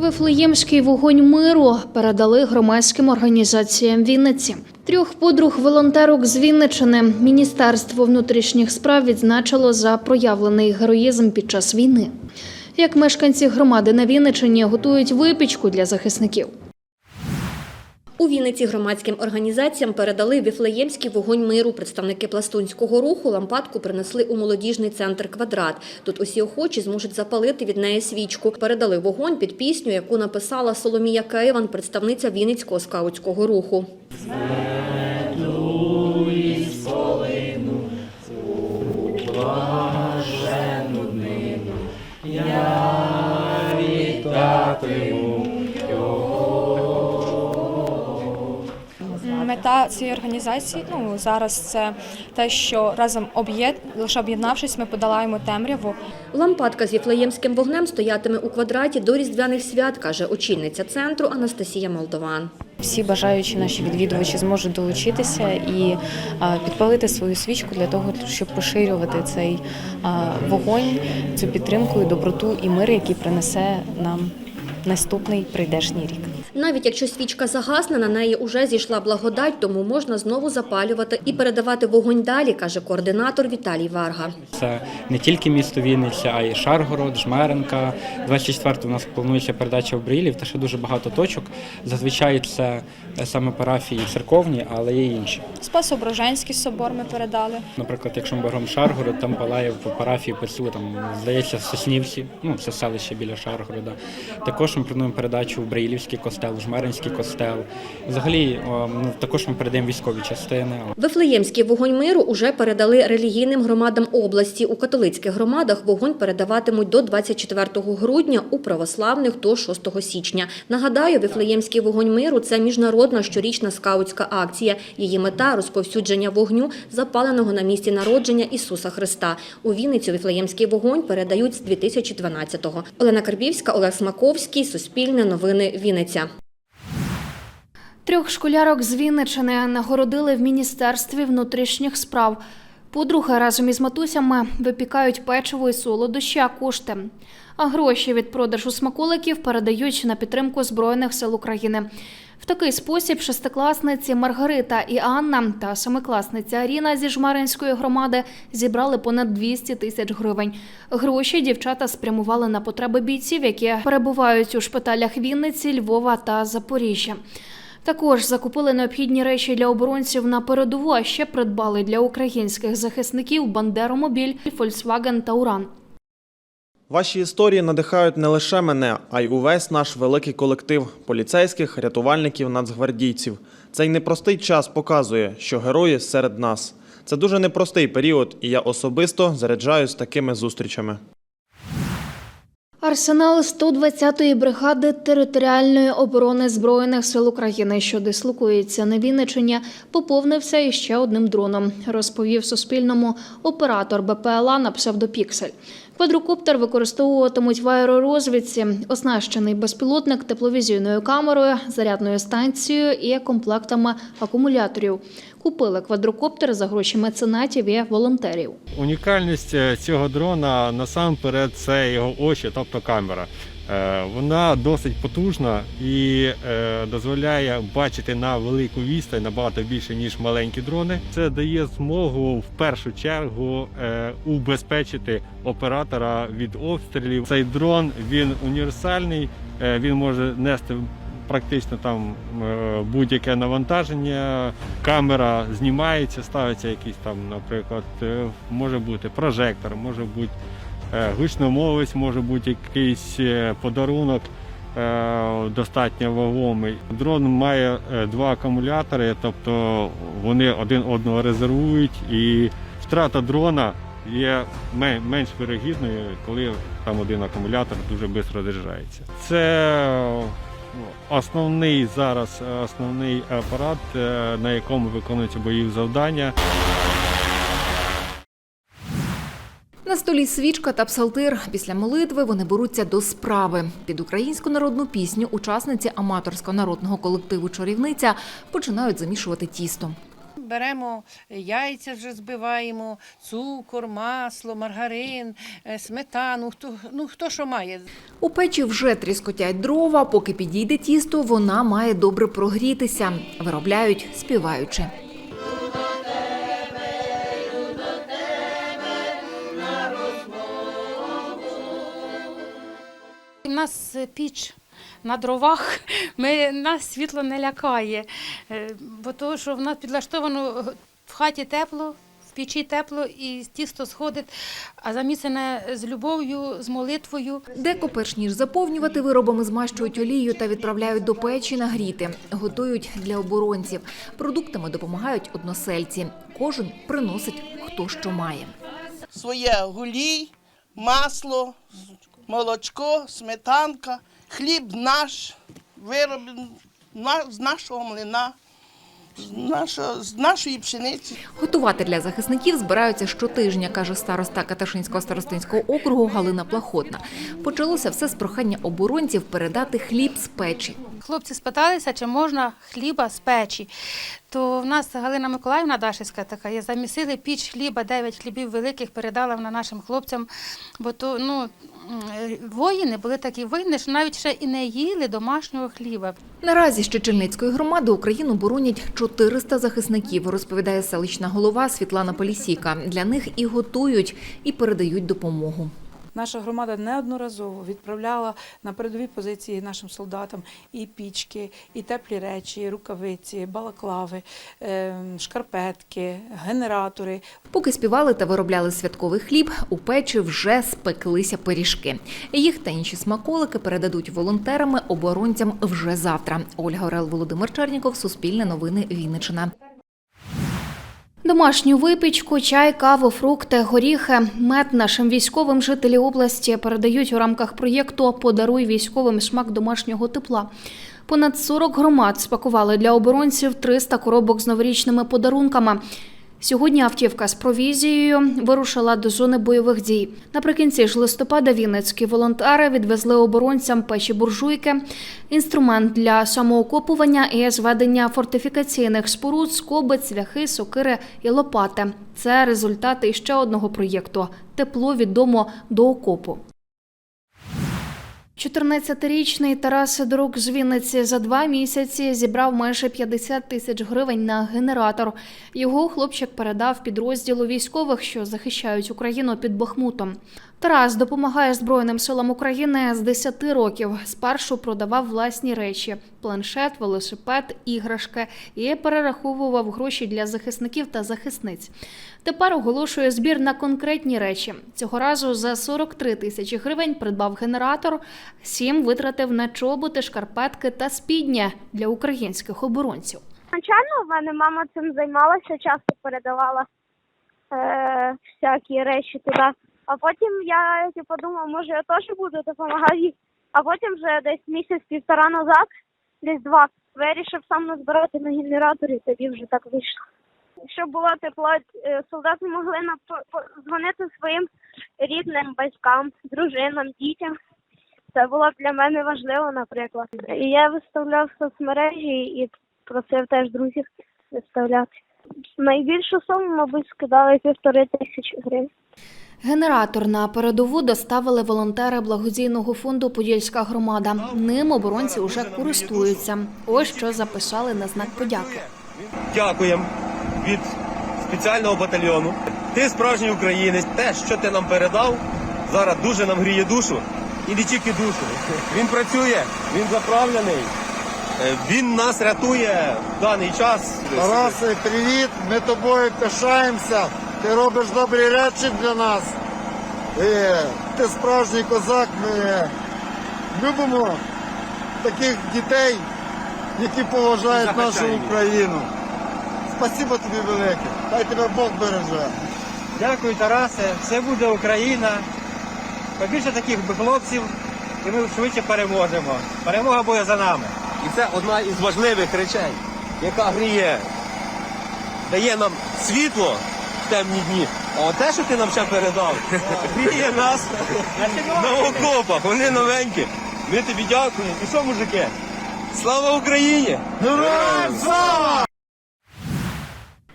Вифлеємський вогонь миру передали громадським організаціям Вінниці. Трьох подруг волонтерок з Вінничини Міністерство внутрішніх справ відзначило за проявлений героїзм під час війни. Як мешканці громади на Вінничині готують випічку для захисників. У Вінниці громадським організаціям передали Віфлеємський вогонь миру. Представники пластунського руху лампадку принесли у молодіжний центр «Квадрат». Тут усі охочі зможуть запалити від неї свічку. Передали вогонь під пісню, яку написала Соломія Кейван, представниця Вінницького скаутського руху. Мета цієї організації ну зараз це те, що разом об'єд лише об'єднавшись, ми подолаємо темряву. Лампадка з віфлеємським вогнем стоятиме у квадраті до Різдвяних свят, каже очільниця центру Анастасія Молдован. Всі бажаючі наші відвідувачі зможуть долучитися і підпалити свою свічку для того, щоб поширювати цей вогонь, цю підтримку, і доброту і мир, який принесе нам наступний прийдешній рік. Навіть якщо свічка загасне, на неї уже зійшла благодать, тому можна знову запалювати і передавати вогонь далі, каже координатор Віталій Варга. Це не тільки місто Вінниця, а й Шаргород, Жмеренка. 24 у нас планується передача обрилів та ще дуже багато точок. Зазвичай це е, саме парафії церковні, але є й інші. Спасоображенський собор ми передали. Наприклад, якщо ми беремо Шаргород, там палає по парафії ПСУ, там здається Соснівці, ну це селище біля Шаргорода. Також ми плануємо передачу в Браїлівський костел, в Жмеринський костел. Взагалі, ну, також ми передаємо військові частини. Вифлеємський вогонь миру уже передали релігійним громадам області. У католицьких громадах вогонь передаватимуть до 24 грудня, у православних до 6 січня. Нагадаю, Вифлеємський вогонь миру це міжнародна щорічна скаутська акція. Її мета розповсюдження вогню, запаленого на місці народження Ісуса Христа. У Вінницю Вифлеємський вогонь передають з 2012-го. Олена Карбівська, Олег Смаковський, Суспільне новини Вінниця. Трьох школярок з Вінничини нагородили в Міністерстві внутрішніх справ. Подруги разом із матусями випікають печиво і солодощі, а кошти. А гроші від продажу смаколиків передають на підтримку Збройних сил України. В такий спосіб шестикласниці Маргарита і Анна та семикласниця Аріна зі Жмаринської громади зібрали понад 200 тисяч гривень. Гроші дівчата спрямували на потреби бійців, які перебувають у шпиталях Вінниці, Львова та Запоріжжя. Також закупили необхідні речі для оборонців на передову, а ще придбали для українських захисників Бандеромобіль, Фольксваген та Уран. Ваші історії надихають не лише мене, а й увесь наш великий колектив поліцейських, рятувальників, нацгвардійців. Цей непростий час показує, що герої серед нас. Це дуже непростий період, і я особисто заряджаюсь такими зустрічами. Арсенал 120-ї бригади територіальної оборони Збройних сил України, що дислокується на Вінничині, поповнився іще одним дроном, розповів Суспільному оператор БПЛА на псевдопіксель. Квадрокоптер використовуватимуть в аеророзвідці, оснащений безпілотник тепловізійною камерою, зарядною станцією і комплектами акумуляторів. Купили квадрокоптер за гроші меценатів і волонтерів. Унікальність е, цього дрона насамперед це його очі, тобто камера. Е, Вона досить потужна і е, дозволяє бачити на велику відстань набагато більше, ніж маленькі дрони. Це дає змогу в першу чергу е, убезпечити оператора від обстрілів. Цей дрон він універсальний, він може нести практично там будь-яке навантаження. Камера знімається, ставиться якийсь там, наприклад, може бути прожектор, може бути е, гучномовець, може бути якийсь е, подарунок. е, Достатньо вагомий. Дрон має два акумулятори, тобто вони один одного резервують, і втрата дрона є менш вирогідною, коли там один акумулятор дуже швидко заряджається. Це Ну, Основний зараз основний апарат, на якому виконуються бойові завдання. Столі свічка та псалтир. Після молитви вони беруться до справи. Під українську народну пісню учасниці аматорського народного колективу Чарівниця починають замішувати тісто. беремо яйця, вже збиваємо, цукор, масло, маргарин, е, сметану. Хто ну хто що має. У печі вже тріскотять дрова. Поки підійде тісто, вона має добре прогрітися. Виробляють співаючи. Нас е, піч на дровах, ми, нас світло не лякає, Е, бо того, що в нас підлаштовано е, в хаті тепло, в печі тепло і тісто сходить, а замісене з любов'ю, з молитвою. Деко, перш ніж заповнювати виробами, змащують олією та відправляють до печі нагріти. Готують для оборонців. Продуктами допомагають односельці. Кожен приносить хто що має. своє гулій, масло, молочко, сметанка, хліб наш, вироблений на- з нашого млина, з, нашого, з нашої пшениці. Готувати для захисників збираються щотижня, каже староста Каташинського старостинського округу Галина Плахотна. Почалося все з прохання оборонців передати хліб з печі. Хлопці спиталися, чи можна хліба з печі. То в нас Галина Миколаївна Дашівська така є. Замісили піч хліба, 9 хлібів великих передала вона нашим хлопцям. Бо то ну воїни були такі воїни, що навіть ще і не їли домашнього хліба. Наразі з Чечельницької громади Україну боронять 400 захисників, розповідає селищна голова Світлана Полісіка. Для них і готують, і передають допомогу. Наша громада неодноразово відправляла на передові позиції нашим солдатам і пічки, і теплі речі, і рукавиці, балаклави, ем, шкарпетки, генератори. Поки співали та виробляли святковий хліб, у печі вже спеклися пиріжки. Їх та інші смаколики передадуть волонтерами оборонцям вже завтра. Ольга Орел, Володимир Черніков, Суспільне новини, Вінниччина. Домашню випічку, чай, каву, фрукти, горіхи, мед нашим військовим жителі області передають у рамках проєкту Подаруй військовим смак домашнього тепла. Понад 40 громад спакували для оборонців 300 коробок з новорічними подарунками. Сьогодні автівка з провізією вирушила до зони бойових дій. Наприкінці ж листопада вінницькі волонтери відвезли оборонцям печі буржуйки, інструмент для самоокопування і зведення фортифікаційних споруд, скоби, цвяхи, сокири і лопати. Це результати ще одного проєкту Тепло від дому до окопу. 14-річний Тарас Сидорук з Вінниці за два місяці зібрав майже 50 тисяч гривень на генератор. Його хлопчик передав підрозділу військових, що захищають Україну під Бахмутом. Тарас допомагає Збройним силам України з 10 років. Спершу продавав власні речі: планшет, велосипед, іграшки і перераховував гроші для захисників та захисниць. Тепер оголошує збір на конкретні речі. Цього разу за 43 тисячі гривень придбав генератор, сім витратив на чоботи, шкарпетки та спідня для українських оборонців. Звичайно, в мене мама цим займалася, часто передавала е, всякі речі туди. А потім я типу, думала, може я теж буду допомагати. А потім вже десь місяць-півтора назад, десь два, вирішив сам назбирати на генератор і тоді вже так вийшло. Щоб було тепло, е, солдати могли дзвонити своїм рідним батькам, дружинам, дітям. Це було для мене важливо, наприклад. І я виставляв в соцмережі і просив теж друзів виставляти. Найбільшу суму, мабуть, скидали півтори тисячі гривень. Генератор на передову доставили волонтери благодійного фонду Подільська громада. Ним оборонці вже користуються. Ось що записали на знак подяки. Дякуємо від спеціального батальйону. Ти справжній українець. Те, що ти нам передав, зараз дуже нам гріє душу. І не тільки душу. Він працює, він заправлений. Е, Він нас рятує в даний час. Тарасе, привіт! Ми тобою пишаємося. Ти робиш добрі речі для нас. Е, ти справжній козак. Ми любимо таких дітей, які поважають нашу Україну. Спасибо тобі велике. Хай тебе Бог береже. Дякую, Тарасе. Все буде Україна. Побільше таких хлопців, і ми швидше переможемо. Перемога буде за нами. І це одна із важливих речей, яка гріє, дає нам світло темні дні. А те, що ти нам ще передав, гріє нас на окопах. Вони новенькі. Ми тобі дякуємо. І що, мужики? Слава Україні! Героям слава!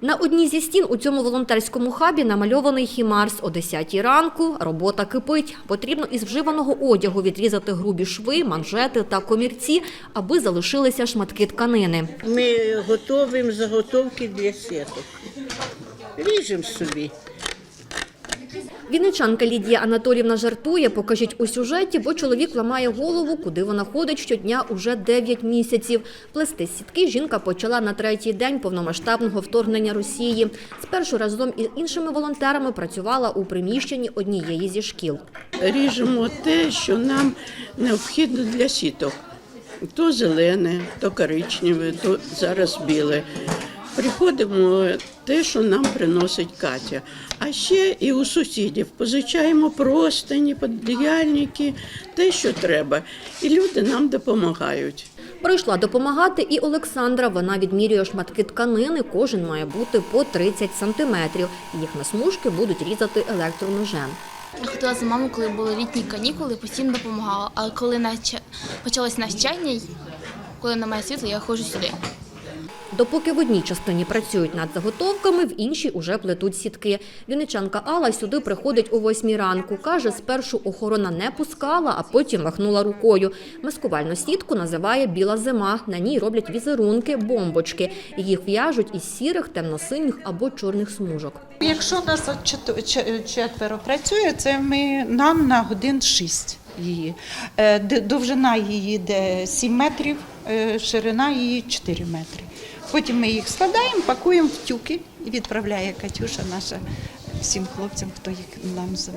На одній зі стін у цьому волонтерському хабі намальований хімарс. О 10 ранку робота кипить. Потрібно із вживаного одягу відрізати грубі шви, манжети та комірці, аби залишилися шматки тканини. Ми готуємо заготовки для сіток. Ріжемо собі. Вінничанка Лідія Анатолівна жартує, покажіть у сюжеті, бо чоловік ламає голову, куди вона ходить щодня уже 9 місяців. Плести сітки жінка почала на третій день повномасштабного вторгнення Росії. Спершу разом із іншими волонтерами працювала у приміщенні однієї зі шкіл. Ріжемо те, що нам необхідно для сіток. То зелене, то коричневе, то зараз біле. Приходимо те, що нам приносить Катя. А ще і у сусідів позичаємо простині, подіяльники, те, що треба. І люди нам допомагають. Прийшла допомагати і Олександра. Вона відмірює шматки тканини. Кожен має бути по 30 сантиметрів. Їх на смужки будуть різати електроножем. Ходила за мамою, коли були літні канікули, постійно допомагала. Але коли почалось навчання, коли немає світла, я ходжу сюди. Допоки в одній частині працюють над заготовками, в іншій уже плетуть сітки. Вінничанка Алла сюди приходить о восьмій ранку. Каже, спершу охорона не пускала, а потім махнула рукою. Маскувальну сітку називає «біла зима». На ній роблять візерунки, бомбочки. Їх в'яжуть із сірих, темно-синіх або чорних смужок. Якщо нас четверо працює, це ми нам на годин 6 її. Е, Довжина її де 7 метрів, е, ширина її 4 метри. Потім ми їх складаємо, пакуємо в тюки і відправляє Катюша наша всім хлопцям, хто їх нам за-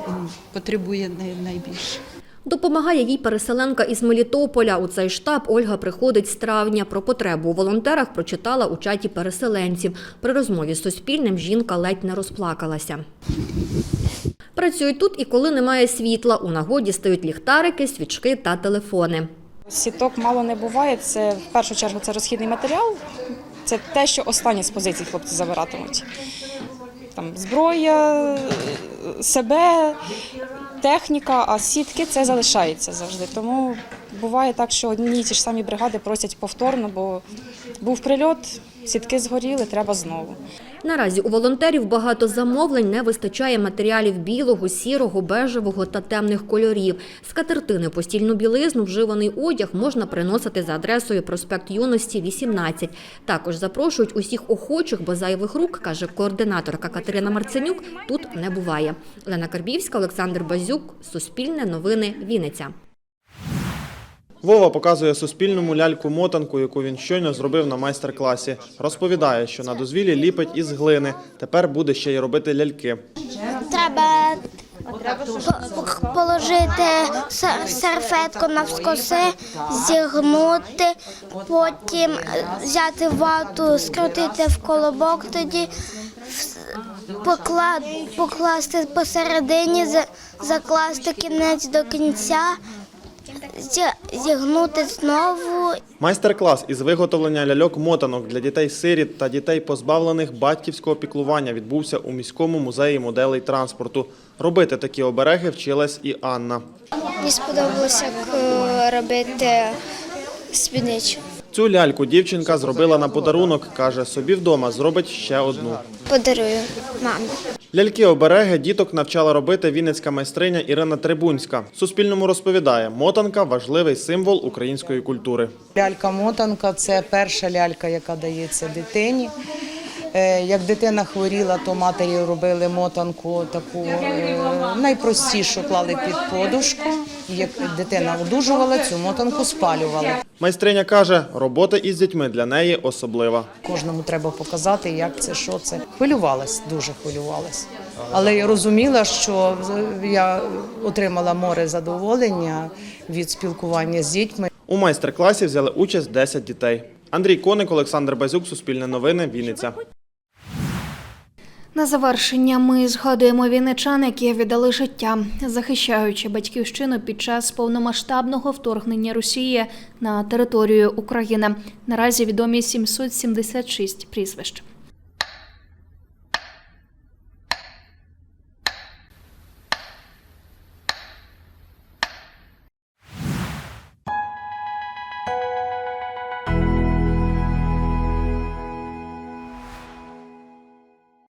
потребує най- найбільше. Допомагає їй переселенка із Мелітополя. У цей штаб Ольга приходить з травня. Про потребу у волонтерах прочитала у чаті переселенців. При розмові з Суспільним жінка ледь не розплакалася. Працюють тут і коли немає світла. У нагоді стають ліхтарики, свічки та телефони. Сіток мало не буває. Це в першу чергу це розхідний матеріал. Це те, що останні з позицій хлопці забиратимуть. Там зброя, себе, техніка, а сітки це залишається завжди. Тому буває так, що одні ті ж самі бригади просять повторно, бо був прильот, сітки згоріли, треба знову. Наразі у волонтерів багато замовлень не вистачає матеріалів білого, сірого, бежевого та темних кольорів. Скатертини, постільну білизну, вживаний одяг можна приносити за адресою проспект Юності, 18. Також запрошують усіх охочих, бо зайвих рук, каже координаторка Катерина Марценюк, тут не буває. Лена Карбівська, Олександр Базюк, Суспільне новини, Вінниця. Вова показує Суспільному ляльку-мотанку, яку він щойно зробив на майстер-класі. Розповідає, що на дозвілі ліпить із глини. Тепер буде ще й робити ляльки. Треба положити серфетку навскоси, зігнути, потім взяти вату, скрутити в колобок, тоді покласти посередині, закласти кінець до кінця, зігнути знову Майстер-клас із виготовлення ляльок-мотанок для дітей-сиріт та дітей, позбавлених батьківського піклування, відбувся у міському музеї моделей транспорту. Робити такі обереги вчилась і Анна. Мені сподобалося як е, робити спідничу. Цю ляльку дівчинка зробила на подарунок. каже, собі вдома зробить ще одну. Подарую мамі. Ляльки-обереги діток навчала робити вінницька майстриня Ірина Трибунська. Суспільному розповідає, мотанка важливий символ української культури. Лялька-мотанка це перша лялька, яка дається дитині. Е, Як дитина хворіла, то матері робили мотанку таку е, найпростішу, клали під подушку. Як дитина одужувала, цю мотанку спалювали. Майстриня каже, робота із дітьми для неї особлива. Кожному треба показати, як це, що це. Хвилювалась, дуже хвилювалась. Але я розуміла, що я отримала море задоволення від спілкування з дітьми. У майстер-класі взяли участь 10 дітей. Андрій Коник, Олександр Базюк, Суспільне новини, Вінниця. На завершення ми згадуємо віничан, які віддали життя, захищаючи батьківщину під час повномасштабного вторгнення Росії на територію України. Наразі відомі 776 прізвищ.